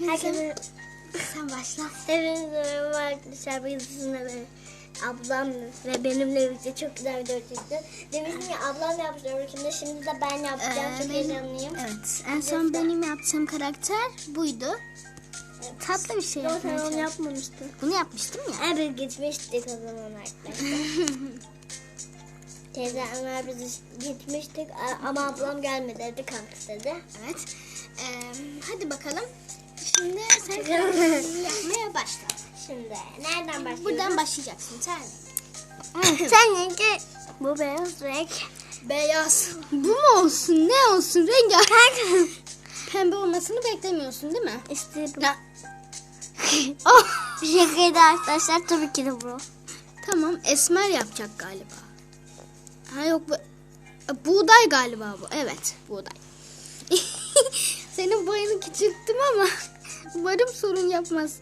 Herkese Sen başla. hepinize merhaba arkadaşlar. Bugün sizinle ben ablam ve benimle birlikte çok güzel video çekti. Demiştim ya ablam yapmış öbürkünde şimdi de ben yapacağım. Ee, çok benim- heyecanlıyım. Evet. En son benim yaptığım karakter buydu. Tatlı bir şey Yok sen onu yapmamıştın. Bunu yapmıştım ya. Evet gitmiştik o zaman arkadaşlar. Teyzemler biz gitmiştik ama ablam gelmedi evde kalk dedi. Evet. Ee, hadi bakalım. Şimdi sen yapmaya başla. Şimdi nereden başlıyoruz? Buradan başlayacaksın sen. Sen yenge bu beyaz renk. Beyaz. Bu mu olsun? Ne olsun? Rengarenk. Pembe olmasını beklemiyorsun değil mi? İstedim. Ya. oh. Şakaydı arkadaşlar tabii ki de bu. Tamam esmer yapacak galiba. Ha yok bu e, buğday galiba bu. Evet buğday. Senin boyunu küçülttüm ama umarım sorun yapmaz.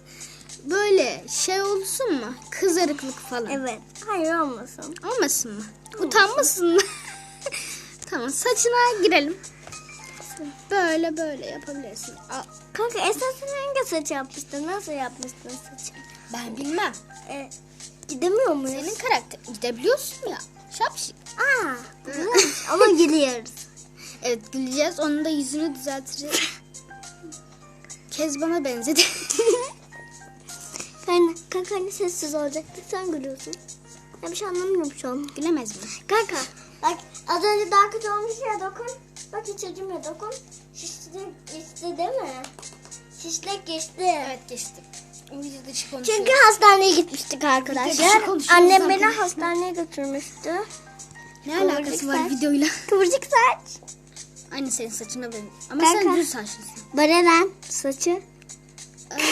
Böyle şey olsun mu? Kızarıklık falan. Evet. Hayır olmasın. Olmasın mı? Utanmasın mı? tamam saçına girelim. Böyle böyle yapabilirsin. Aa, Kanka esas sen hangi saç yapmıştın? Nasıl yapmıştın saçı? ben bilmem. E, gidemiyor muyuz? Senin karakter gidebiliyorsun ya. Şapşik. Aa, ama gidiyoruz. Evet güleceğiz. Onun da yüzünü düzelteceğiz. Kezban'a benzedi. Kanka, kanka hani sessiz olacaktık sen gülüyorsun. Ya bir şey anlamıyorum şu an. Gülemez mi? Kanka bak az önce daha kötü olmuş ya dokun. Bak hiç acımıyor dokun. Şişlik geçti değil mi? Şişlik geçti. Evet geçti. Dışı. Çünkü hastaneye gitmiştik arkadaşlar. konuşuyoruz Annem beni arkadaşlar. hastaneye götürmüştü. ne alakası kıvırcık var saç. videoyla? Kıvırcık saç. Aynı senin saçına benziyor. Ama Kanka. sen düz saçlısın. Barelen saçı.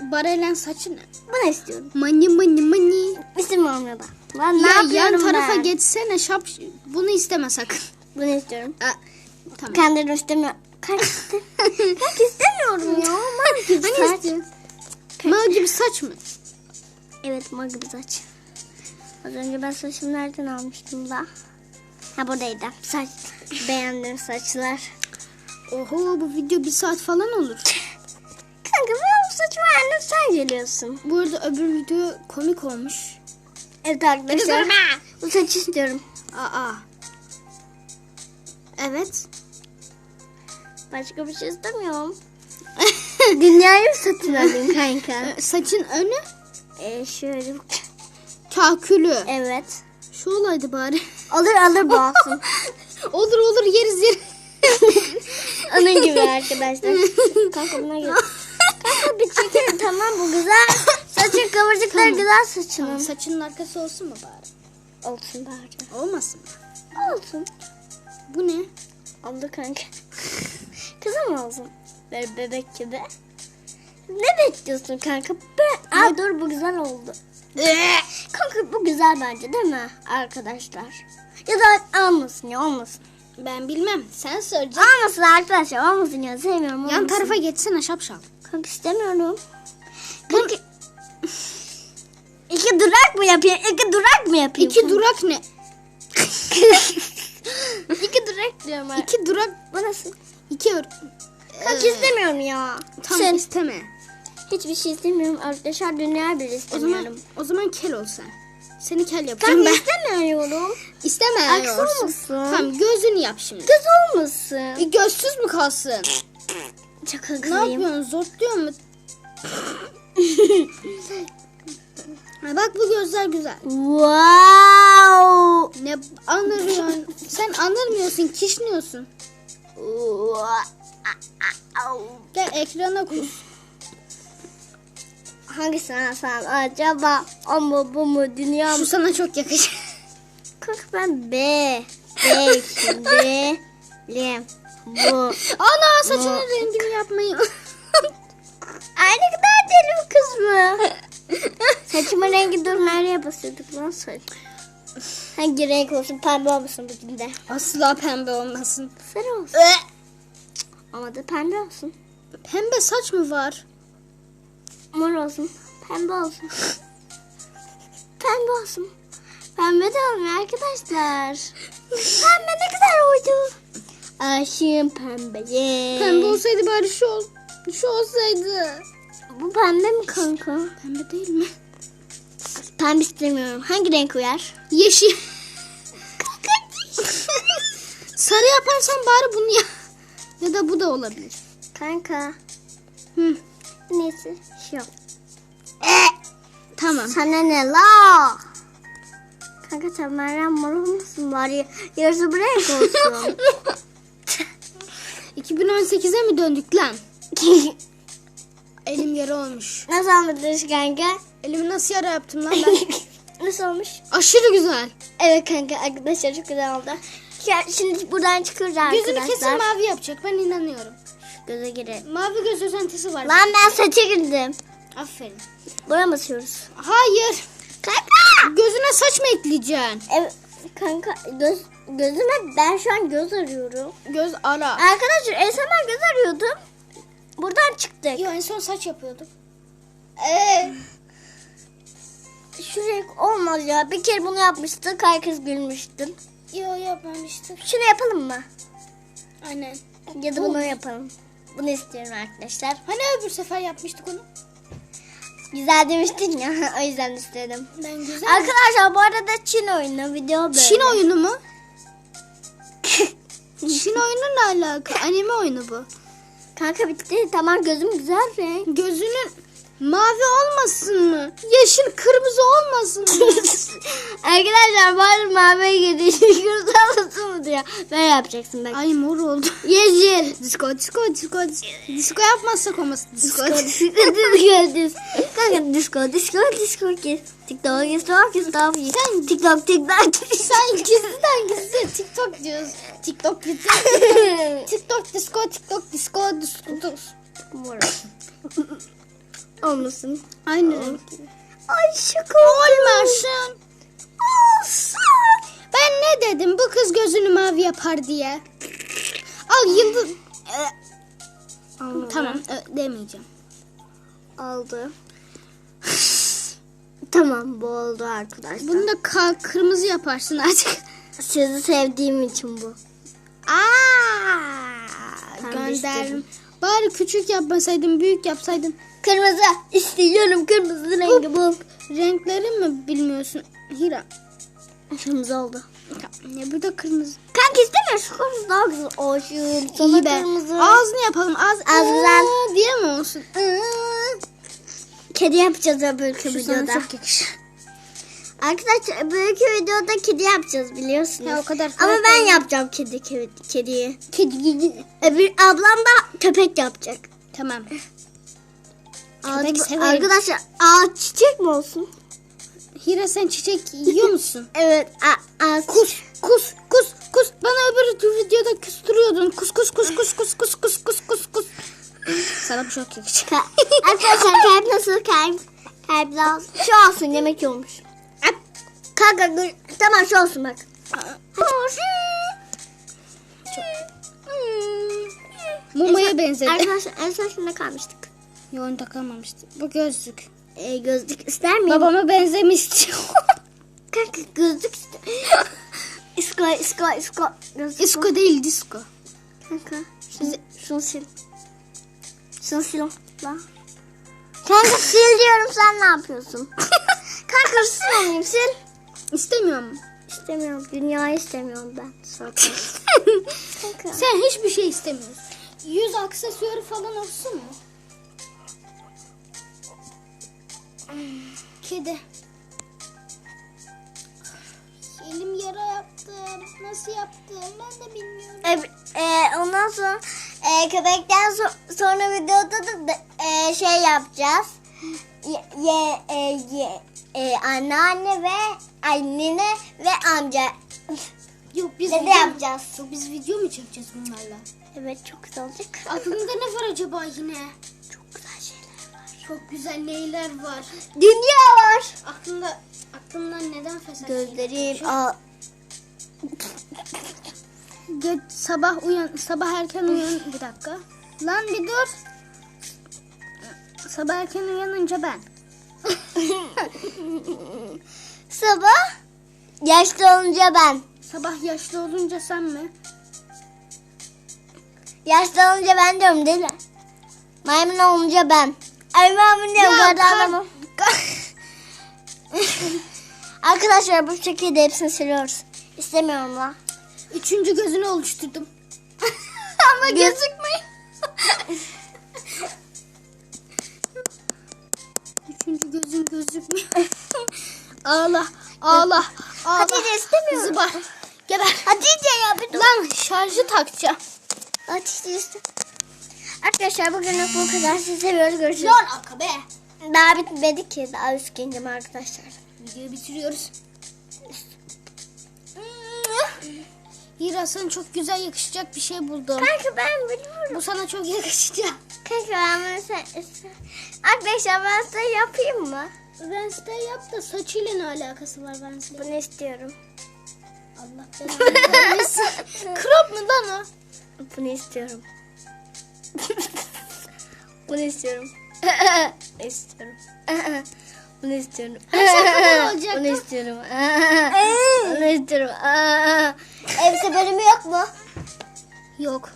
Barelen saçı ne? Bunu istiyorum. Mani mani mani. İsim olmuyor da. Ben ne Ya yan tarafa ben? geçsene şap. Bunu isteme sakın. Bunu istiyorum. Aa, tamam. Kendileri istemiyor. İste- Kanka istemiyorum ya. Mal gibi Hani saç. Mal gibi saç mı? Evet mal gibi saç. Az önce ben saçımı nereden almıştım da? Ha buradaydı. Saç. Beğendim saçlar. Oho bu video bir saat falan olur. Kanka bu saçımı beğendim sen geliyorsun. Bu arada öbür video komik olmuş. Evet arkadaşlar. bu saçı istiyorum. Aa. Evet. Başka bir şey istemiyorum. Dünyayı mı satın alayım kanka? Saçın önü Ee, şöyle. kakülü. Evet. Şu olaydı bari. Alır alır boğazım. olur olur yeriz yeriz. Onun gibi arkadaşlar. Kanka buna gel. Kanka bir çekelim tamam bu güzel. Saçın kıvırcıkları Tamam. güzel saçının. Tamam, saçının arkası olsun mu bari? Olsun bari. Olmasın mı? Olsun. Bu ne? Oldu kanka. Kızım olsun. Böyle bebek gibi. Ne bekliyorsun kanka? Ben... Aa dur bu güzel oldu. Kanka bu güzel bence değil mi arkadaşlar? Ya da olmasın ya olmasın. Ben bilmem. Sen söyleyeceksin. Olmasın arkadaşlar olmasın ya sevmiyorum olmasın. Yan tarafa geçsene şapşal. Kanka istemiyorum. Kanka... İki durak mı yapayım? İki durak mı yapayım? İki durak ne? İki durak diyorum. İki... İki durak. Bu nasıl? İki ör. Kanka istemiyorum ya. Tamam Sen isteme. hiçbir şey istemiyorum arkadaşlar. Dünya bile O istemiyorum. zaman o zaman kel ol sen. Seni kel yapacağım ben. istemiyorum. Aksi olsun. olmasın. Tamam gözünü yap şimdi. Kız olmasın. E, gözsüz mü kalsın? Çok Ne yapıyorsun? Zortluyor mu? Ha, bak bu gözler güzel. Wow. Ne anırıyorsun? Sen anırmıyorsun, kişniyorsun. Gel ekrana kus. Hangisini alsam acaba? O mu bu mu dünya Şu mı? sana çok yakışır. Kanka ben B. B şimdi. Lim. Bu. Ana saçının rengini yapmayı. Ay ne kadar deli bu kız mı? Saçımın rengi dur nereye basıyorduk lan saç? Hangi renk olsun pembe olmasın bugün de. Asla pembe olmasın. Sarı olsun. Ama da pembe olsun. Pembe saç mı var? Mor olsun. Pembe olsun. pembe olsun. Pembe de olmuyor arkadaşlar. pembe ne güzel oldu. Aşığım pembeye. Pembe olsaydı bari şu ol. Şu olsaydı. Bu pembe mi kanka? Pembe değil mi? Pembe istemiyorum. Hangi renk uyar? Yeşil. Sarı yaparsan bari bunu ya. Ya da bu da olabilir. Kanka. Hı. Neyse. Şu. Tamam. Sana ne la? Kanka sen Meryem mor olmasın bari yarısı bu renk olsun. 2018'e mi döndük lan? Elim yara olmuş. Nasıl anlatırız kanka? Elimi nasıl yara yaptım lan ben? Nasıl olmuş? Aşırı güzel. Evet kanka arkadaşlar çok güzel oldu. Ya, şimdi buradan çıkıyoruz Gözünü arkadaşlar. kesin mavi yapacak ben inanıyorum. Göze girelim. Mavi göz özentisi var. Lan ben saça girdim. Aferin. Buraya basıyoruz. Hayır. Kanka. Gözüne saç mı ekleyeceksin? Evet kanka göz, gözüme ben şu an göz arıyorum. Göz ara. Arkadaşlar ASMR göz arıyordum. Buradan çıktık. Yo en son saç yapıyordum. Ee, Şu renk olmaz ya. Bir kere bunu yapmıştık. Herkes gülmüştü. yo yapmamıştım. Şunu yapalım mı? Aynen. Ya da bunu yapalım. Bunu istiyorum arkadaşlar. Hani öbür sefer yapmıştık onu? Güzel demiştin ya. o yüzden istedim. Ben güzel. Arkadaşlar bu arada Çin oyunu video böyle. Çin oyunu mu? Çin oyunu ne alaka? Anime oyunu bu. Kanka bitti. Tamam gözüm güzel renk. Gözünün Mavi olmasın mı? Yeşil kırmızı olmasın mı? Arkadaşlar bari maviye gidecek. Kırmızı olmasın mı diyor. Böyle yapacaksın bak. Ay mor oldu. Yeşil. Disko disko disko disko yapmazsak olmaz. Disko disko disko Kanka disko disko disko kes. TikTok TikTok TikTok Sen TikTok TikTok Sen gizliden gizli TikTok diyorsun. TikTok gizli. TikTok disko TikTok disko disko disko. Mor. Olmasın. Aynen. Ay şaka Olmasın. Olsun. Ben ne dedim bu kız gözünü mavi yapar diye. Al yıldız. Tamam ö, demeyeceğim. Aldı. tamam bu oldu arkadaşlar. Bunu da ka- kırmızı yaparsın artık. Sizi sevdiğim için bu. Aa, gönderdim. Bari küçük yapmasaydın, büyük yapsaydın. Kırmızı. istiyorum kırmızı rengi bu. Renkleri mi bilmiyorsun? Hira. Kırmızı oldu. Ya bu da kırmızı. Kanka istemiyorum şu kırmızı daha güzel olsun. Sana İyi be. kırmızı. Ağzını yapalım. Ağız, Az güzel. Diye mi olsun? Kedi yapacağız Şu sana videoda. çok yakışır. Arkadaşlar öbürkü videoda kedi yapacağız biliyorsunuz. Ya o kadar Ama ben yok. yapacağım kedi, kedi kediyi. Kedi. Öbür ablam da köpek yapacak. Tamam. Köpek severim. Arkadaşlar ağaç çiçek mi olsun? Hira sen çiçek yiyor musun? Evet. A, ağaç kus kus kus kus. Bana öbür videoda küstürüyordun. Kus kus kus kus kus kus kus kus kus kus. Sana çok yakışır. Ka- Arkadaşlar kalp nasıl kalp? Kalp lazım. Şu olsun yemek olmuş. Kanka. Tamam şu olsun bak. Mumaya benzedi. Arkadaşlar en son şunda kalmıştık. Yoğun takılmamıştı. Bu gözlük. Ee, gözlük ister miyim? Babama benzemişti. Kanka gözlük ister. isko isko isko. Gözlük Disko değil disco. Kanka şunu, şunu sil. Şunu sil lan. Kanka sil diyorum sen ne yapıyorsun? Kanka silmeyeyim sil. İstemiyorum. İstemiyorum. Dünyayı istemiyorum ben. Sen hiçbir şey istemiyorsun. Yüz aksesuarı falan olsun mu? Kedi. Elim yara yaptım. Nasıl yaptım ben de bilmiyorum. E, e, ondan sonra e, köpekten so- sonra videoda da, da e, şey yapacağız. Ye, ye, e, ye, e, anneanne ve annene ve amca. Yok biz Dede video, yapacağız. Yok, biz video mu çekeceğiz bunlarla? Evet çok güzel olacak. Aklında ne var acaba yine? Çok güzel. Çok güzel neyler var. Dünya var. Aklında aklımdan neden fesat Gözlerim. geçiyor? Aa, Ge- sabah uyan sabah erken uyan bir dakika. Lan bir dur. Sabah erken uyanınca ben. sabah yaşlı olunca ben. Sabah yaşlı olunca sen mi? Yaşlı olunca ben diyorum değil mi? Maymun olunca ben. Gardı kar- adamı. Arkadaşlar bu şekilde hepsini siliyoruz. İstemiyorum la. Üçüncü gözünü oluşturdum. Ama gözükmüyor. Üçüncü gözün gözükmüyor. ağla, ağla, ağla. Hatice istemiyorum. Zıbar. Geber. Hatice ya bir dur. Lan şarjı takacağım. Hatice istemiyorum. Arkadaşlar bugünlük bu kadar. Sizi seviyoruz. Görüşürüz. Ne alaka be? Daha bitmedi ki. Daha üst gencim arkadaşlar. Videoyu bitiriyoruz. Hira sana çok güzel yakışacak bir şey buldum. Kanka ben biliyorum. Bu sana çok yakışacak. Kanka ben bunu sen... Arkadaşlar ben size yapayım mı? Wednesday yap da saçıyla ne alakası var Wednesday? Bunu istiyorum. Allah belanı vermesin. Crop mu lan o? Bunu istiyorum. Bunu istiyorum. istiyorum. Bunu istiyorum. kadar olacak Bunu istiyorum. Bunu istiyorum. Elbise bölümü yok mu? Yok.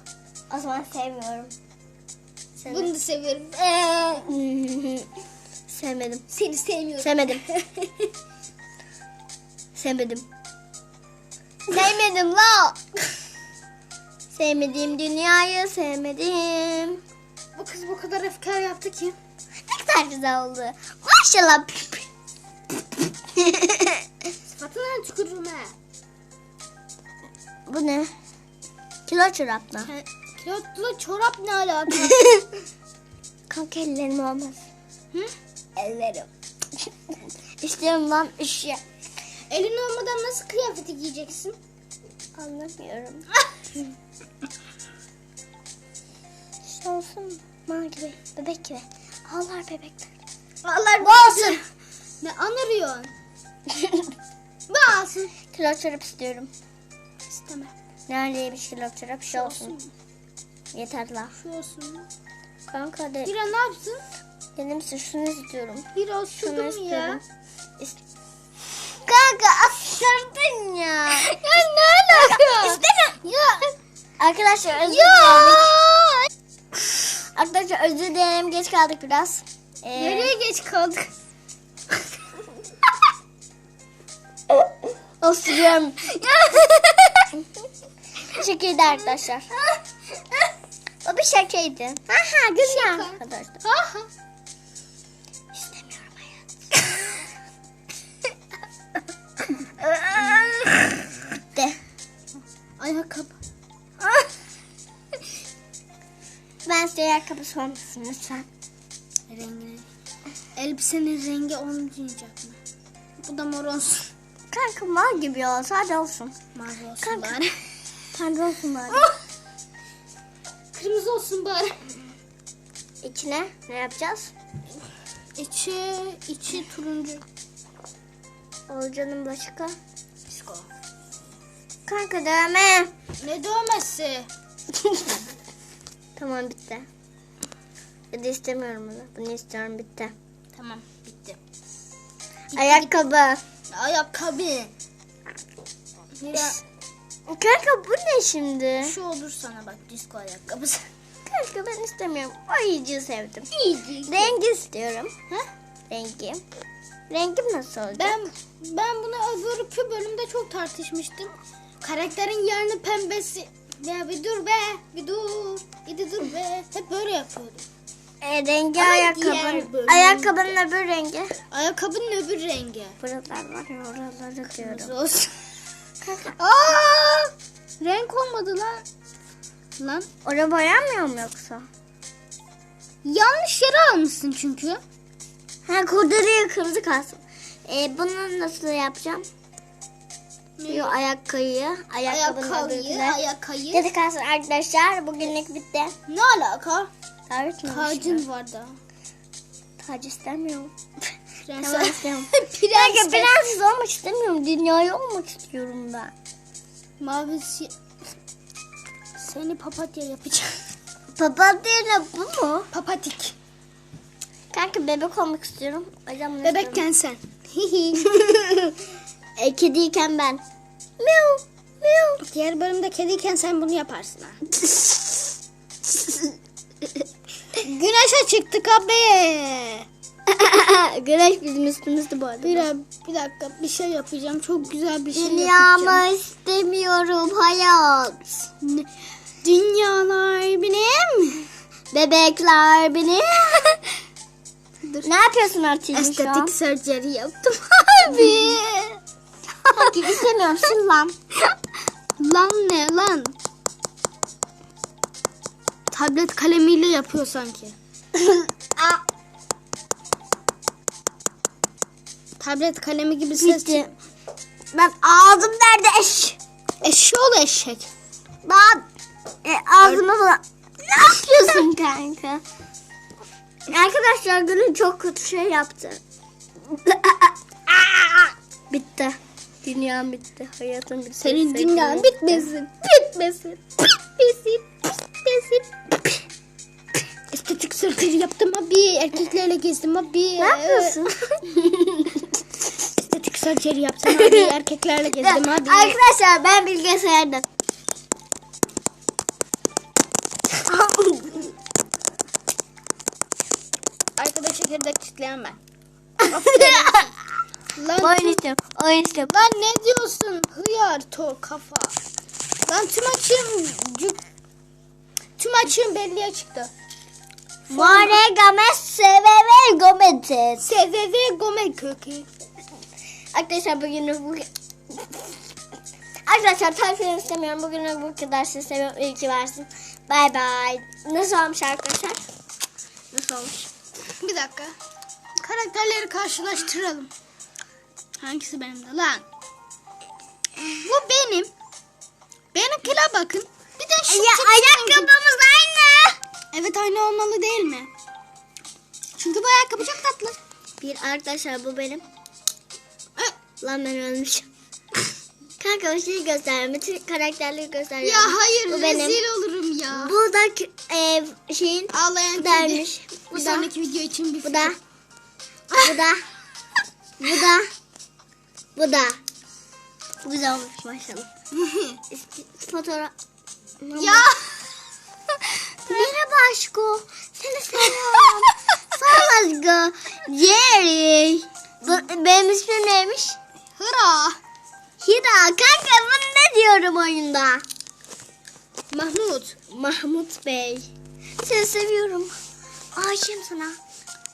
O zaman sevmiyorum. Seni. Bunu da seviyorum. Sevmedim. Seni sevmiyorum. Sevmedim. Sevmedim. Sevmedim la. Sevmediğim dünyayı sevmedim. bu kız bu kadar efkar yaptı ki. Ne kadar güzel oldu. Maşallah. Sıfatına tükürürüm ha. Bu ne? Kilo çorap mı? Kilotlu çorap ne alaka? Kanka ellerim olmaz. Hı? Ellerim. İstiyorum lan üşüyor. Elin olmadan nasıl kıyafeti giyeceksin? Anlamıyorum. Olsun. Mal gibi. Bebek gibi. Ağlar bebekler. Allah Olsun. Ne anırıyorsun? Bağırsın. Kilo çorap istiyorum. İstemem. Neredeymiş kilo çorap? Şu olsun. Yeter la. Şu olsun. Kanka de. Hira ne yapsın? Benim şunu istiyorum. Osurdun mu ya? İst- Kanka astırdın ya. Ya ne alaka? İstemiyorum. Ya. Arkadaşlar özür dilerim. Arkadaşlar özür dilerim. Geç kaldık biraz. Ee, Nereye geç kaldık? Osuruyorum. Şakaydı arkadaşlar. O bir şakaydı. Aha güzel arkadaşlar. Size ayakkabı sormasın lütfen. Rengi. Elbisenin rengi olmayacak mı? Bu da mor olsun. Kanka mal gibi olsa hadi olsun. Mavi olsun Kanka. bari. Pembe olsun bari. Kırmızı olsun bari. İçine ne yapacağız? İçi, içi turuncu. Olcanın başka. Psiko. Kanka dövme. Ne dövmesi? tamam bitti. Ya da istemiyorum bunu. Bunu istiyorum bitti. Tamam bitti. Ayakkabı. Ayakkabı. Mira Kanka bu ne şimdi? şu olur sana bak disco ayakkabısı. Kanka ben istemiyorum. İyice sevdim. İyi. Rengi istiyorum. Ha? Rengi. Rengim nasıl olacak? Ben ben bunu öbürkü bölümde çok tartışmıştım. Karakterin yerini pembesi. Ya bir dur be, bir dur, bir dur be. Hep böyle yapıyordum. E, rengi Ama ayakkabının. diğer bölüm- Ayakkabının öbür rengi. Ayakkabının öbür rengi. Buralar var ya oraları. Kırmızı olsun. Aa! Renk olmadı lan. Lan Oraya boyanmıyor mu yoksa? yanlış yere almışsın çünkü. Ha kurdeleyi kırmızı kalsın. E, bunu nasıl yapacağım? Şu ayakkabıyı. Ayakkabıyı, ayakkabıyı. Dedi kalsın arkadaşlar. Bugünlük bitti. Ne alaka? Mi? Tacın var daha. Tac istemiyorum. Prenses. Tamam istiyorum. Kanka prenses olmak istemiyorum. Dünyayı olmak istiyorum ben. Mavisi. Seni papatya yapacağım. Papatyayla bu mu? Papatik. Kanka bebek olmak istiyorum. Bebekken sen. e, kediyken ben. Miau. Miau. Diğer bölümde kediyken sen bunu yaparsın ha. Güneşe çıktık abi. Güneş bizim üstümüzde bu arada. Bir, bir dakika bir şey yapacağım. Çok güzel bir şey yapacağım. Dünyamı istemiyorum hayat. Dünyalar benim. Bebekler benim. ne yapıyorsun Arçelik şu an? Estetik surgery yaptım Abi. Hadi istemiyorum sil lan. lan ne lan? Tablet kalemiyle yapıyor sanki. Tablet kalemi gibi ses. Bitti. Ben ağzım nerede eş? Eşşoğlu eşek. Ben e, ağzıma falan. Ne yapıyorsun kanka? Arkadaşlar Gül'ün çok kötü şey yaptı. bitti. Dünyam bitti. Hayatım bitti. Senin dünyan bitmesin. Bitmesin. Bitmesin. Bitmesin. Estetik surgery yaptım abi. Erkeklerle gezdim abi. Ne yapıyorsun? Estetik surgery yaptım abi. Erkeklerle gezdim abi. Arkadaşlar ben bilgisayarda. Arkada çekirdek çitleyen ben. oyun Lan, istiyorum. Oyun istiyorum. lan ne diyorsun? Hıyar to kafa. Lan tüm açığım cük, tüm açığım belliye çıktı. Mare games seveve gometes. SVV Gomel kökü. Arkadaşlar bugün bu Arkadaşlar tavsiye istemiyorum. Bugün bu kadar sizi seviyorum. İyi ki varsın. Bay bay. Nasıl olmuş arkadaşlar? Nasıl olmuş? Bir dakika. Karakterleri karşılaştıralım. Hangisi benim de lan? Bu benim. Benimkine bakın. Bir de şu Ya ayakkabımız aynı. Evet aynı olmalı değil mi? Çünkü bu ayakkabı çok tatlı. Bir arkadaşlar bu benim. Ö, Lan ben ölmüşüm. Kanka bir şey göster. Bütün karakterleri göster. Ya hayır Bu benim. rezil olurum ya. Bu da e, şeyin Ağlayan dermiş. Bu Bu da. sonraki video için bir Bu da. Bu da. Bu da. Bu da. Bu güzel olmuş maşallah. Fotoğraf. ya. Merhaba aşko. Seni seviyorum. Sağ ol aşko. Jerry. Benim ismim neymiş? Hıra. Hira. Kanka bunu ne diyorum oyunda? Mahmut. Mahmut Bey. Seni seviyorum. Aşığım sana.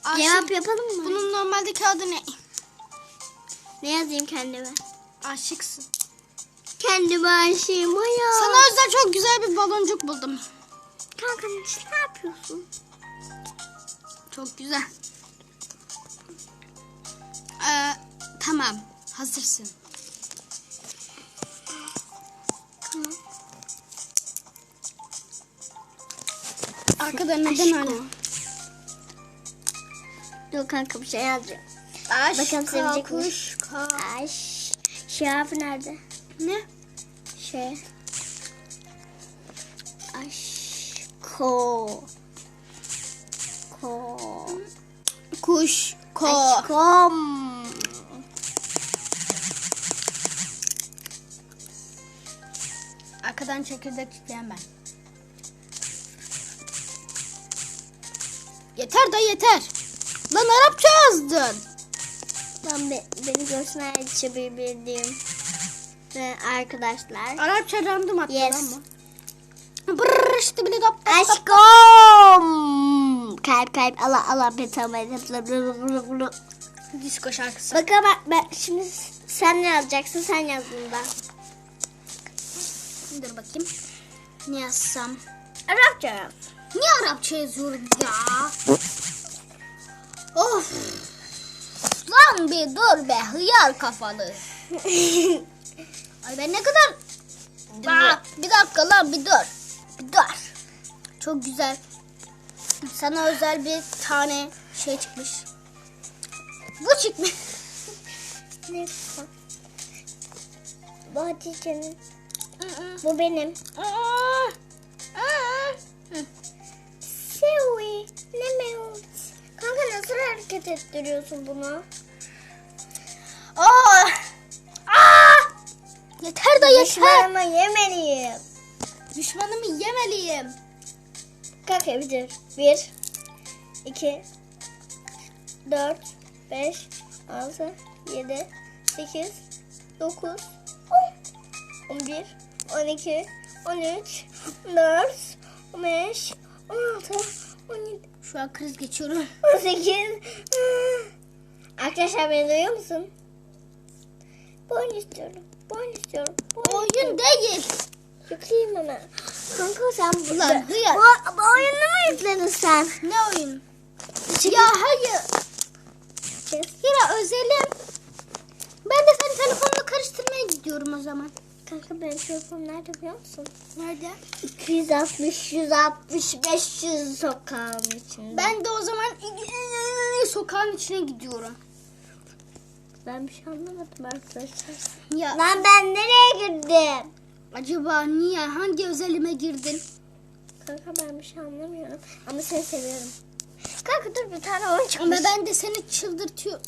Aşık. Cevap yapalım mı? Bunun normaldeki adı ne? Ne yazayım kendime? Aşıksın. Kendime aşığım hayat. Sana özel çok güzel bir baloncuk buldum. Kanka ne yapıyorsun? Çok güzel. Ee, tamam. Hazırsın. Arkada neden o. Dur kanka bir şey yazacağım. Aşk Bakalım sevecek mi? kuşka. Aş. Harfi nerede? Ne? Şey. Aşko. Ko. Kuş. Ko. Aşkom. Arkadan çekirdek çitleyen ben. Yeter da yeter. Lan Arapça yazdın. Ben be, beni görsünler için bir bildiğim. Ve arkadaşlar. Arapça random attı Yes. bu. Brrr işte bile dap dap. Aşkom. Kalp kalp ala ala betamayı. Disko şarkısı. Bakalım ben, ben şimdi sen ne yazacaksın? Sen yaz bunda. Dur bakayım. Ne yazsam? Arapça yaz. Niye Arapça yazıyorum ya? of. Lan bir dur be hıyar kafalı. Ay ben ne kadar... Bak bir dakika lan bir dur. Bir dur. Çok güzel. Sana özel bir tane şey çıkmış. Bu çıkmış. ne? Bu Hatice'nin. Bu benim. Sewi. Ne mevut. Kanka nasıl hareket ettiriyorsun bunu? Aa! Aa! Yeter da yeter. Düşmanıma yemeliyim. Düşmanımı yemeliyim. Kanka bir dur. Bir. 2, 4, 5, 6, 7, 8, 9, 10, 11, 12, 13, 14, 15, 16, 17, Şu an kriz geçiyorum. 18. Arkadaşlar beni duyuyor musun? Bu oyun istiyorum. Bu oyun istiyorum. Bu oyun Oyun değil. Yükleyeyim hemen. Kanka sen bu, Ulan hıyar. bu, bu oyunu mu yükledin sen? Ne oyun? Ya hayır. Hira özelim. Ben de senin telefonla karıştırmaya gidiyorum o zaman. Kanka benim telefonum nerede biliyor musun? Nerede? 260, 160, 500 sokağın içinde. Ben de o zaman sokağın içine gidiyorum. Ben bir şey anlamadım arkadaşlar. Ya Lan ben nereye girdim? acaba niye? Hangi özelime girdin? Kanka ben bir şey anlamıyorum. Ama seni seviyorum. Kanka dur bir tane oyun çıkmış. Ama ben de seni çıldırtıyor.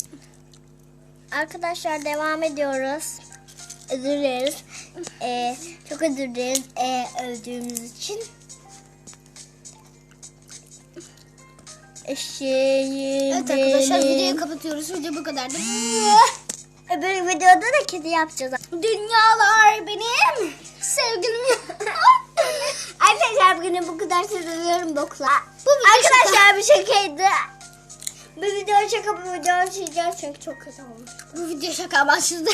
Arkadaşlar devam ediyoruz. Özür dileriz. Ee, çok özür dileriz ee, öldüğümüz için. Eşeğim Evet arkadaşlar benim. videoyu kapatıyoruz. Video bu kadardı. Öbür videoda da kedi yapacağız. Dünyalar benim. Sevgilim. Arkadaşlar bugün bu kadar seviyorum bokla. Bu Arkadaşlar bir şakaydı. Bu video şaka bu video çekeceğiz çünkü çok kötü olmuş. Bu video şaka başladı.